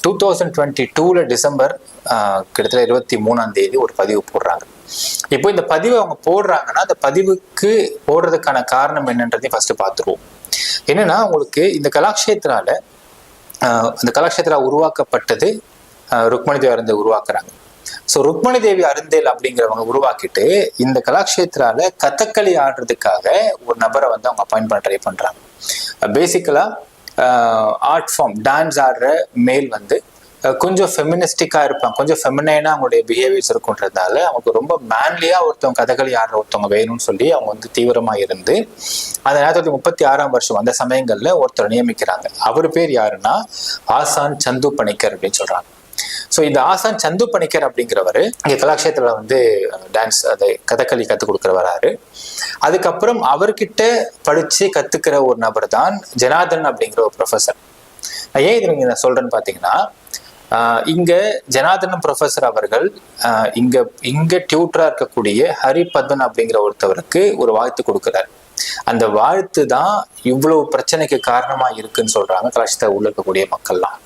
Two thousand twenty டூவில் December கிட்டத்தட்ட இருபத்தி மூணாம் தேதி ஒரு பதிவு போடுறாங்க. இப்போ இந்த பதிவை அவங்க போடுறாங்கன்னா அந்த பதிவுக்கு போடுறதுக்கான காரணம் என்னன்றதையும் ஃபர்ஸ்ட் பார்த்துருவோம். என்னன்னா உங்களுக்கு இந்த கலாட்சேத்திரால ஆஹ், அந்த கலாக்ஷேத்ரா உருவாக்கப்பட்டது ருக்மணி தேவி அருந்தை உருவாக்குறாங்க. ஸோ ருக்மணி தேவி அருந்தேல் அப்படிங்கிறவங்க உருவாக்கிட்டு இந்த கலாட்சேத்திரால கதகளி ஆடுறதுக்காக ஒரு நபரை வந்து அவங்க அப்பாயிண்ட் பண்ண ட்ரை பண்றாங்க பேசிக்கலா ஆர்ட் ஃபார்ம் டான்ஸ் ஆடுற மேல் வந்து கொஞ்சம் ஃபெமினிஸ்டிக்காக இருப்பாங்க. கொஞ்சம் ஃபெமினைனாக அவங்களுடைய பிஹேவியர்ஸ் இருக்குன்றதால அவங்களுக்கு ரொம்ப மேன்லியாக ஒருத்தவங்க கதகளி ஆடுற ஒருத்தவங்க வேணும்னு சொல்லி அவங்க வந்து தீவிரமாக இருந்து அந்த நேரத்தில் முப்பத்தி ஆறாம் வருஷம் அந்த சமயங்களில் ஒருத்தர் நியமிக்கிறாங்க. அவர் பேர் யாருன்னா ஆசான் சந்து பணிக்கர் அப்படின்னு சொல்கிறாங்க ஸோ இந்த ஆசான் சந்து பணிக்கர் அப்படிங்கிறவர் இங்கே கலாக்ஷேத்திரத்துல வந்து டான்ஸ் அதை கதகளி கற்றுக் கொடுக்குற வராரு அதுக்கப்புறம் அவர்கிட்ட படித்து கற்றுக்கிற ஒரு நபர் தான் ஜனார்தன் அப்படிங்கிற ஒரு ப்ரொஃபஸர் ஏன் இது நீங்கள் நான் சொல்கிறேன்னு பார்த்தீங்கன்னா ஆஹ் இங்க ஜனார்தனம் ப்ரொஃபஸர் அவர்கள் இங்கே இங்க இங்க டியூட்டரா இருக்கக்கூடிய ஹரி பத்மன் அப்படிங்கிற ஒருத்தவருக்கு ஒரு வாழ்த்து கொடுக்கிறார். அந்த வாழ்த்து தான் இவ்வளவு பிரச்சனைக்கு காரணமா இருக்குன்னு சொல்றாங்க கலாச்சாரத்தை உள்ள இருக்கக்கூடிய மக்கள்லாம்.